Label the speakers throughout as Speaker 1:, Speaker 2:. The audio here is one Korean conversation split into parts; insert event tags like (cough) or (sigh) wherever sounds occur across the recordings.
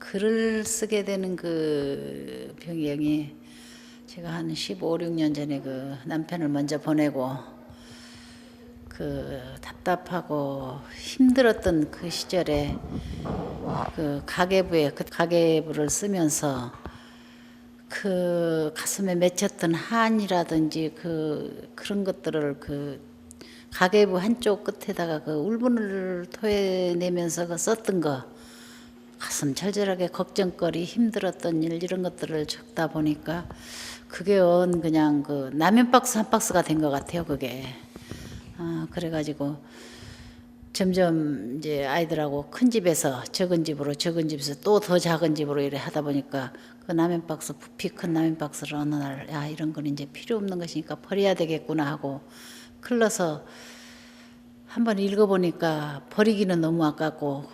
Speaker 1: 글을 쓰게 되는 그 병경이 제가 한 15, 16년 전에 그 남편을 먼저 보내고 그 답답하고 힘들었던 그 시절에 그 가계부에 그 가계부를 쓰면서 그 가슴에 맺혔던 한이라든지 그 그런 것들을 그 가계부 한쪽 끝에다가 그 울분을 토해내면서 그 썼던 거 가슴 절절하게 걱정거리 힘들었던 일 이런 것들을 적다 보니까 그게 언 그냥 그 라면 박스 한 박스가 된 것 같아요 그게. 아 그래가지고 점점 이제 아이들하고 큰 집에서 적은 집으로 적은 집에서 또 더 작은 집으로 이래 하다 보니까 그 라면 박스 부피 큰 라면 박스를 어느 날 야 이런 건 이제 필요 없는 것이니까 버려야 되겠구나 하고 클러서 한번 읽어보니까 버리기는 너무 아깝고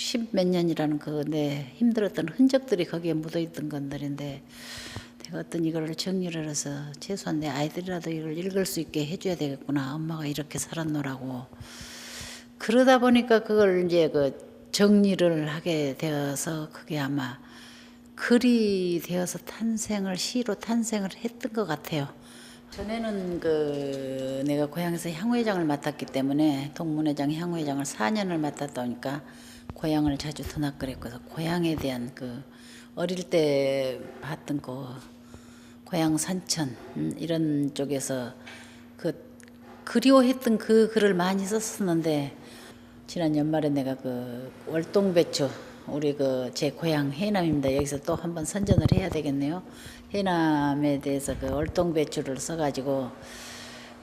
Speaker 1: 십몇 년이라는 그 내 힘들었던 흔적들이 거기에 묻어있던 것들인데 내가 어떤 이거를 정리를 해서 최소한 내 아이들이라도 이걸 읽을 수 있게 해줘야 되겠구나 엄마가 이렇게 살았노라고 그러다 보니까 그걸 이제 그 정리를 하게 되어서 그게 아마 글이 되어서 탄생을 시로 탄생을 했던 것 같아요. 전에는 그 내가 고향에서 향후회장을 맡았기 때문에 동문회장 향후회장을 4년을 맡았다 보니까 고향을 자주 드나그랬고서 고향에 대한 그 어릴 때 봤던 그 고향 산천 음, 이런 쪽에서 그 그리워했던 그 글을 많이 썼었는데 지난 연말에 내가 그 월동배추 우리 그 제 고향 해남입니다. 여기서 또 한번 선전을 해야 되겠네요. 해남에 대해서 그 월동배추를 써가지고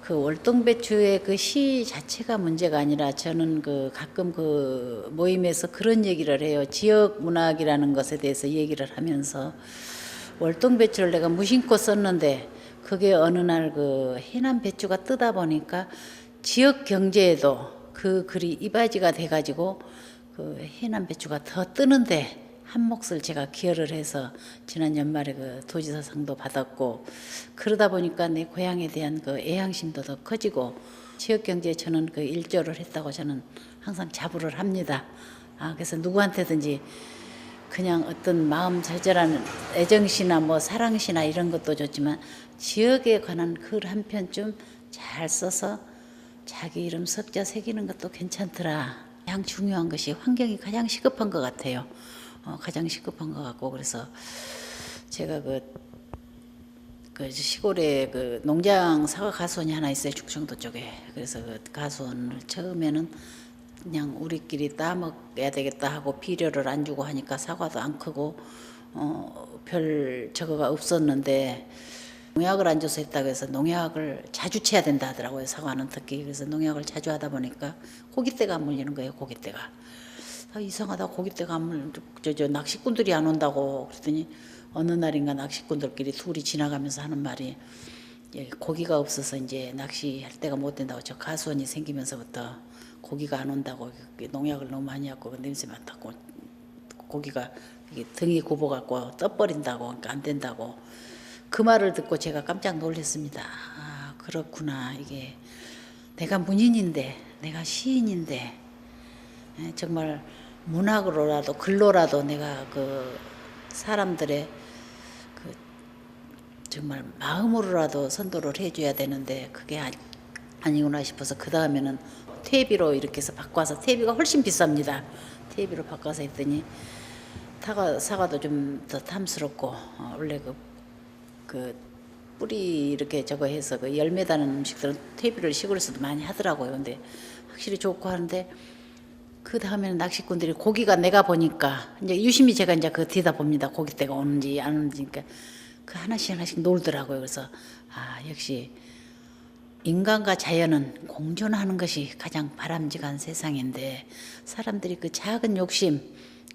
Speaker 1: 그 월동배추의 그 시 자체가 문제가 아니라 저는 그 가끔 그 모임에서 그런 얘기를 해요. 지역 문학이라는 것에 대해서 얘기를 하면서 월동배추를 내가 무심코 썼는데 그게 어느 날 그 해남 배추가 뜨다 보니까 지역 경제에도 그 글이 이바지가 돼가지고 그 해남 배추가 더 뜨는데 한 몫을 제가 기여를 해서 지난 연말에 그 도지사상도 받았고 그러다 보니까 내 고향에 대한 그 애향심도 더 커지고 지역 경제에 저는 그 일조를 했다고 저는 항상 자부를 합니다. 아 그래서 누구한테든지 그냥 어떤 마음 절절한 애정시나 뭐 사랑시나 이런 것도 좋지만 지역에 관한 글 한 편쯤 잘 써서 자기 이름 석자 새기는 것도 괜찮더라. 가장 중요한 것이 환경이 가장 시급한 것 같아요. 어, 가장 시급한 것 같고 그래서 제가 그, 그 시골에 그 농장 사과 가수원이 하나 있어요 충청도 쪽에. 그래서 그 가수원을 처음에는 그냥 우리끼리 따먹어야 되겠다 하고 비료를 안 주고 하니까 사과도 안 크고 어, 별 저거가 없었는데 농약을 안 줘서 했다고 해서 농약을 자주 쳐야 된다 하더라고요 사과는 특히. 그래서 농약을 자주 하다 보니까 고깃대가 안 물리는 거예요 고깃대가 아, 이상하다. 고깃대가 안 물, 저, 저 낚시꾼들이 안 온다고 그랬더니 어느 날인가 낚시꾼들끼리 둘이 지나가면서 하는 말이 예, 고기가 없어서 이제 낚시할 때가 못 된다고 저 가수원이 생기면서부터 고기가 안 온다고 그 농약을 너무 많이 하고 그 냄새 맡았고 고기가 이게 등이 굽어갖고 떠버린다고 그러니까 안 된다고. 그 말을 듣고 제가 깜짝 놀랐습니다. 아 그렇구나. 이게 내가 문인인데 내가 시인인데 예, 정말 문학으로라도 글로라도 내가 그 사람들의 그 정말 마음으로라도 선도를 해줘야 되는데 그게 아니, 아니구나 싶어서 그 다음에는 퇴비로 이렇게 해서 바꿔서 퇴비가 훨씬 비쌉니다. 퇴비로 바꿔서 했더니 사과, 사과도 좀 더 탐스럽고 어, 원래 그, 그 뿌리 이렇게 저거 해서 그 열매 다는 음식들은 퇴비를 시골에서도 많이 하더라고요. 근데 확실히 좋고 하는데 그 다음에는 낚시꾼들이 고기가 내가 보니까 이제 유심히 제가 이제 그 뒤다 봅니다. 고깃대가 오는지 안 오는지 그러니까 그 하나씩 하나씩 놀더라고요. 그래서 아 역시 인간과 자연은 공존하는 것이 가장 바람직한 세상인데 사람들이 그 작은 욕심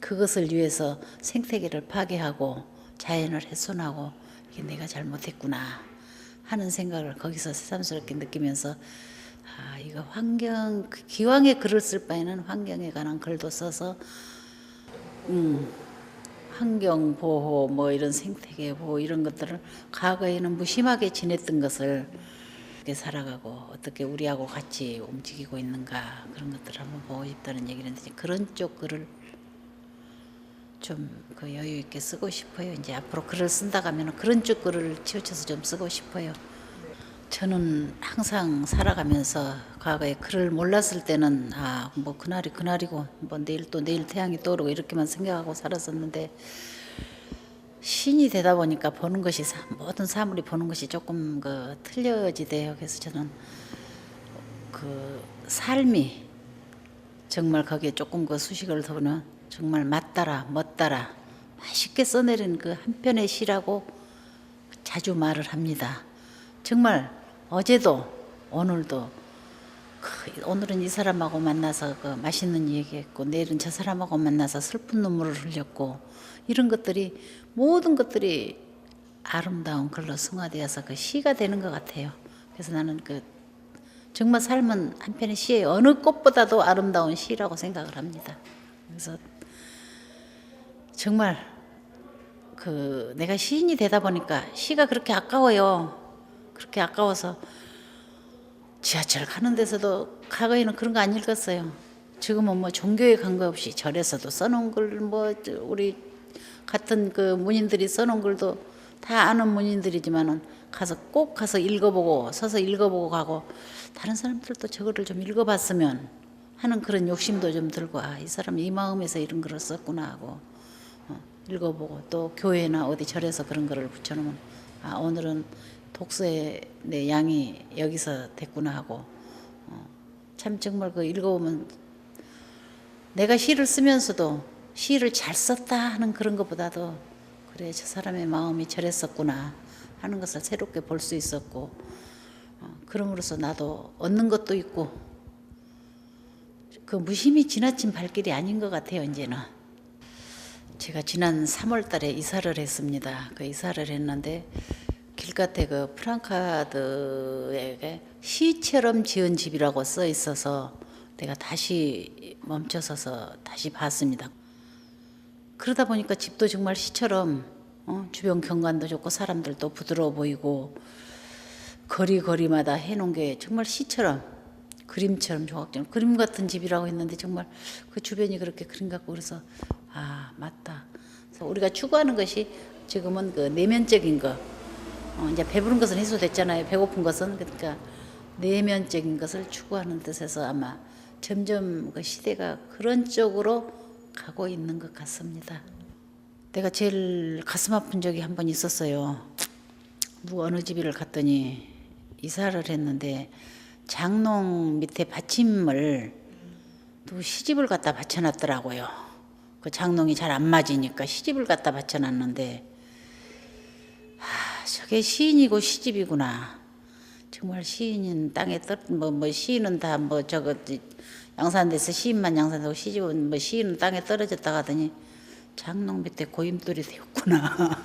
Speaker 1: 그것을 위해서 생태계를 파괴하고 자연을 훼손하고 이게 내가 잘못했구나 하는 생각을 거기서 새삼스럽게 느끼면서 아 이거 환경 그 기왕에 글을 쓸 바에는 환경에 관한 글도 써서 음 환경 보호 뭐 이런 생태계 보호 이런 것들을 과거에는 무심하게 지냈던 것을 어떻게 살아가고 어떻게 우리하고 같이 움직이고 있는가 그런 것들을 한번 보고 싶다는 얘기를 했는데 그런 쪽 글을 좀 그 여유 있게 쓰고 싶어요. 이제 앞으로 글을 쓴다 가면 그런 쪽 글을 치우쳐서 좀 쓰고 싶어요. 저는 항상 살아가면서 과거에 글을 몰랐을 때는 아 뭐 그날이 그날이고 뭐 내일 또 내일 태양이 떠오르고 이렇게만 생각하고 살았었는데 신이 되다 보니까 보는 것이 사- 모든 사물이 보는 것이 조금 그 틀려지대요. 그래서 저는 그 삶이 정말 거기에 조금 그 수식을 더는 정말 맞따라 멋따라 맛있게 써내린 그 한 편의 시라고 자주 말을 합니다. 정말 어제도 오늘도 그 오늘은 이 사람하고 만나서 그 맛있는 얘기했고 내일은 저 사람하고 만나서 슬픈 눈물을 흘렸고 이런 것들이 모든 것들이 아름다운 글로 승화되어서 그 시가 되는 것 같아요. 그래서 나는 그 정말 삶은 한편의 시에 어느 꽃보다도 아름다운 시라고 생각을 합니다. 그래서 정말 그 내가 시인이 되다 보니까 시가 그렇게 아까워요. 그렇게 아까워서 지하철 가는 데서도 과거에는 그런 거 안 읽었어요. 지금은 뭐 종교에 관계 없이 절에서도 써놓은 글뭐 우리 같은 그 문인들이 써놓은 글도 다 아는 문인들이지만은 가서 꼭 가서 읽어보고 서서 읽어보고 가고 다른 사람들도 저거를 좀 읽어봤으면 하는 그런 욕심도 좀 들고 아 이 사람 이 마음에서 이런 글을 썼구나 하고 어, 읽어보고 또 교회나 어디 절에서 그런 거를 붙여놓으면 아 오늘은 독서의 내 양이 여기서 됐구나 하고 어, 참 정말 그 읽어보면 내가 시를 쓰면서도 시를 잘 썼다 하는 그런 것보다도 그래 저 사람의 마음이 저랬었구나 하는 것을 새롭게 볼 수 있었고 어, 그럼으로써 나도 얻는 것도 있고 그 무심히 지나친 발길이 아닌 것 같아요 이제는 제가 지난 3월 달에 이사를 했습니다. 그 이사를 했는데 길가에 그 프랑카드에게 시처럼 지은 집이라고 써 있어서 내가 다시 멈춰서서 다시 봤습니다. 그러다 보니까 집도 정말 시처럼 어, 주변 경관도 좋고 사람들도 부드러워 보이고 거리 거리마다 해놓은 게 정말 시처럼 그림처럼 조각처럼 그림 같은 집이라고 했는데 정말 그 주변이 그렇게 그림 같고 그래서 아 맞다. 그래서 우리가 추구하는 것이 지금은 그 내면적인 거. 어, 이제 배부른 것은 해소됐잖아요. 배고픈 것은 그러니까 내면적인 것을 추구하는 뜻에서 아마 점점 그 시대가 그런 쪽으로 가고 있는 것 같습니다. 내가 제일 가슴 아픈 적이 한 번 있었어요. 누구 어느 집을 갔더니 이사를 했는데 장롱 밑에 받침을 누구 시집을 갖다 받쳐놨더라고요. 그 장롱이 잘 안 맞으니까 시집을 갖다 받쳐놨는데 아, 저게 시인이고 시집이구나. 정말 시인은 땅에 떨뭐 뭐 시인은 다 뭐 저거 양산돼서 시인만 양산되고 시집은 뭐 시인은 땅에 떨어졌다 하더니 장롱 밑에 고임돌이 되었구나.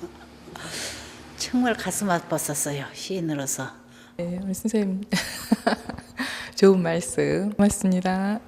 Speaker 1: (laughs) 정말 가슴 아팠었어요 시인으로서.
Speaker 2: 네, 우리 선생님 (laughs) 좋은 말씀 고맙습니다.